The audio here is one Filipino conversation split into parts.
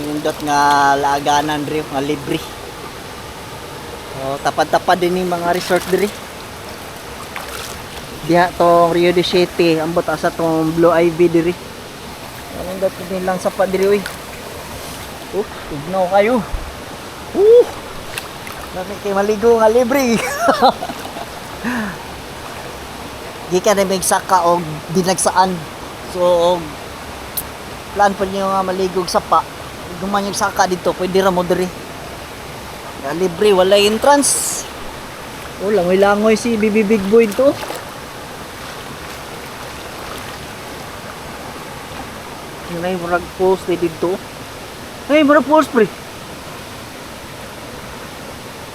nindot nga laaganan diri nga libre. Oh tapad-tapad din yung mga resort diri. Diha tong Rio de Siete ambot asa tong Blue Ivy diri. Oh, nindot din lang sapa diri oy oh tugnaw kayo. Uh Bakit kayo maligo nga libre. Gikan na may saka o dinagsaan. So, plan pa niyo nga maligog sa pa. Duman yung saka dito, pwede ra mo diri. Nga libre, wala entrance. Oh, langoy-langoy si Bibi Big Boy to. Yun ay murag post na dito. Ay, murag post pre.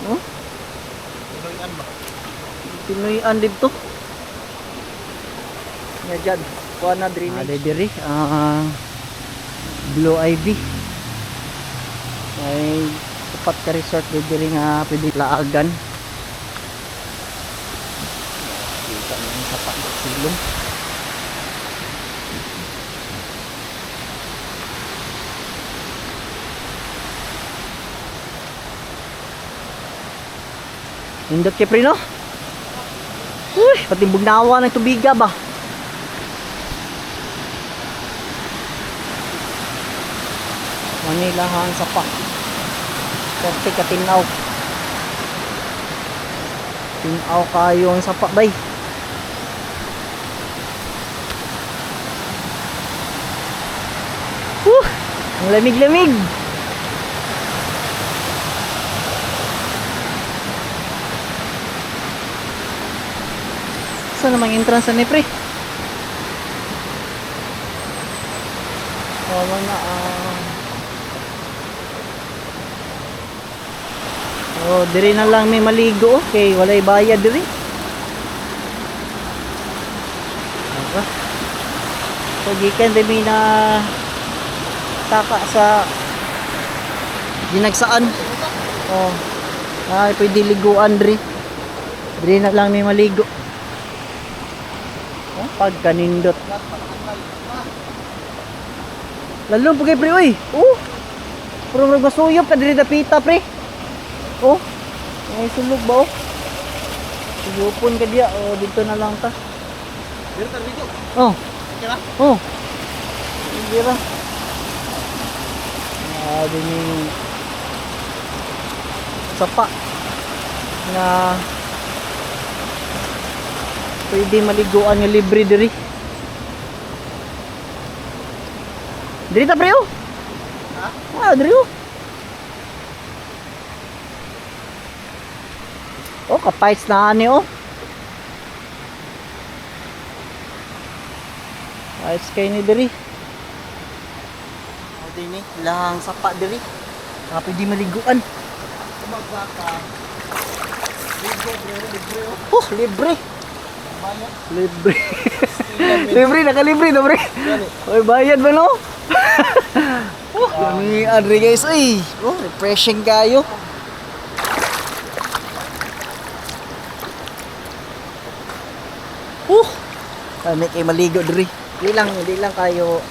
Oh? Pinoyan dito. Nga dyan. Kuha na drainage. Ada diri. ah Blue Ivy. May tupat ka resort di diri nga pwede laagan. Kita mo yung sapak ng silong. Nindot kay pre no? Uy, pati bugnawa ng tubiga ba? Manila hang sapa. Korte ka tinaw. Tinaw kayo ang sapa bay. Woo! Ang lamig-lamig. Saan namang entrance ni pre? Oh, mga ah. Diri na lang may maligo okay, walay bayad diri. Aba. So gikan may na taka sa ginagsaan. Oh. Ay, pwede liguan diri. Diri na lang may maligo. Oh, pagkanindot. Lalo po kay pre, oy. Oh. Puro mga masuyop ka diri dapita pre. Oh. May sulog ba oh? Suyupon ka diya. Oh, dito na lang ta. Dito tar video. Oh. Okay ra? Oh. Hindi ra. Ah, din yung sapa na pwede maliguan nga libre diri. Diri ta pre oh. Ha? Ah, diri oh. Oh, kapites na ani oh. Ayos kay ni diri. Oh, dini, lang sapa diri. Ah, pwede maliguan. Kumagwa ka. Libre, libre. oh. Oh, libre. Bayad. Libre. Libre, nakalibre na eh. Oy, bayad ba no? oh, yummy adre guys. Ay, oh, refreshing kayo. Uh, kami kay maligo diri. Di lang, di lang kayo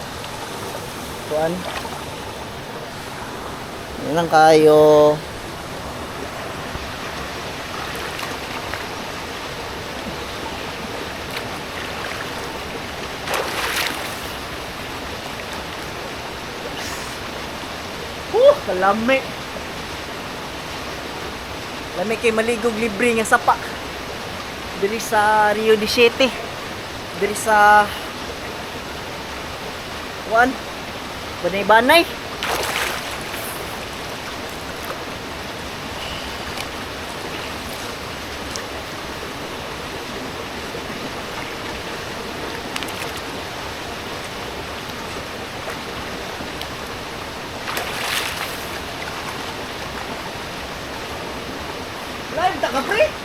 kuan. Di lang kayo Uh, kalami. Lami kay maligog libre nga sapa. Diri sa Rio de Siete. Diri sa Kuan? Banay-banay. Live ta ka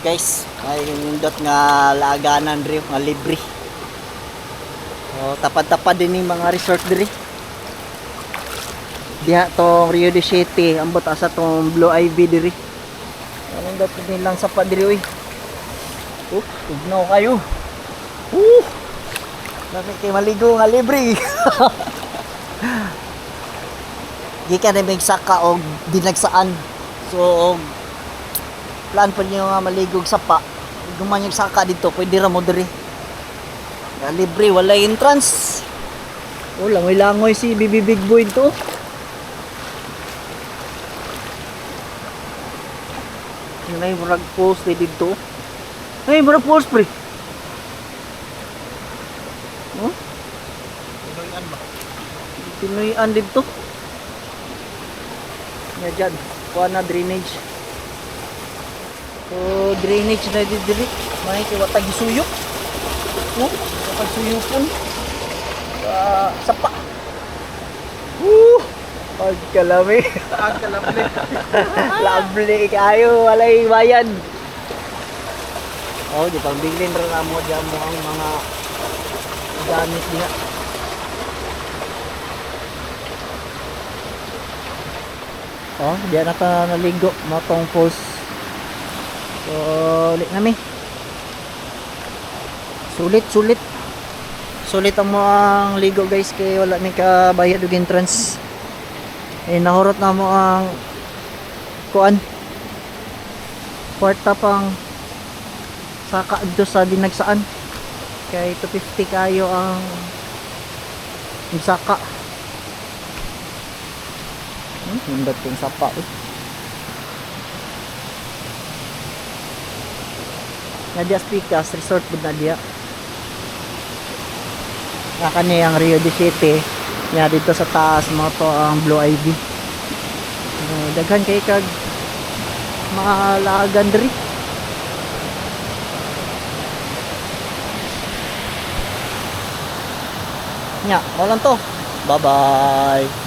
Guys, ay nindot nga laaganan diri nga libre. Oh, tapad-tapad din yung mga resort diri. Diha tong Rio de Siete, ambot asa tong Blue Ivy diri. Oh, nindot din lang sapa diri oy. Oh, tugnaw kayo. Uh! Lami kay maligo nga libre. Gikan na may saka og dinagsaan. So plan pa niyo nga maligog sa pa. Guman yung saka dito, pwede ra mo diri. Libre, wala entrance. Oh, langoy-langoy si Bibi Big Boy to. Yun ay murag post eh dito. Ay, murag post pre. Oh, Pinoyan ba? Pinoyan dito. Nga dyan, kuha na drainage. So, drainage na dito diri. May kiwatag isuyok. No? Kapag suyokon. Sa sapa. Woo! Pagkalami. Ang kalapli. Lovely kayo, walay bayan. Oh, di pang bilin ra na mo diyan mo ang mga gamit niya. Oh, diyan na ka naligo matong falls. So, ulit nami. Sulit, sulit. Sulit ang mo ligo guys kay wala ni ka bayad og entrance. Eh nahurot na mo ang kuan. Kwarta pang saka dito sa dinagsaan. Kay 250 kayo ang saka. Hmm, yung sapa. Eh. Nadia Spikas Resort bud Nadia. Naka niya ang Rio de City. Nya dito sa taas mo to ang Blue Ivy. Uh, daghan kay kag mga laagan diri. Nya, mo to. Bye-bye.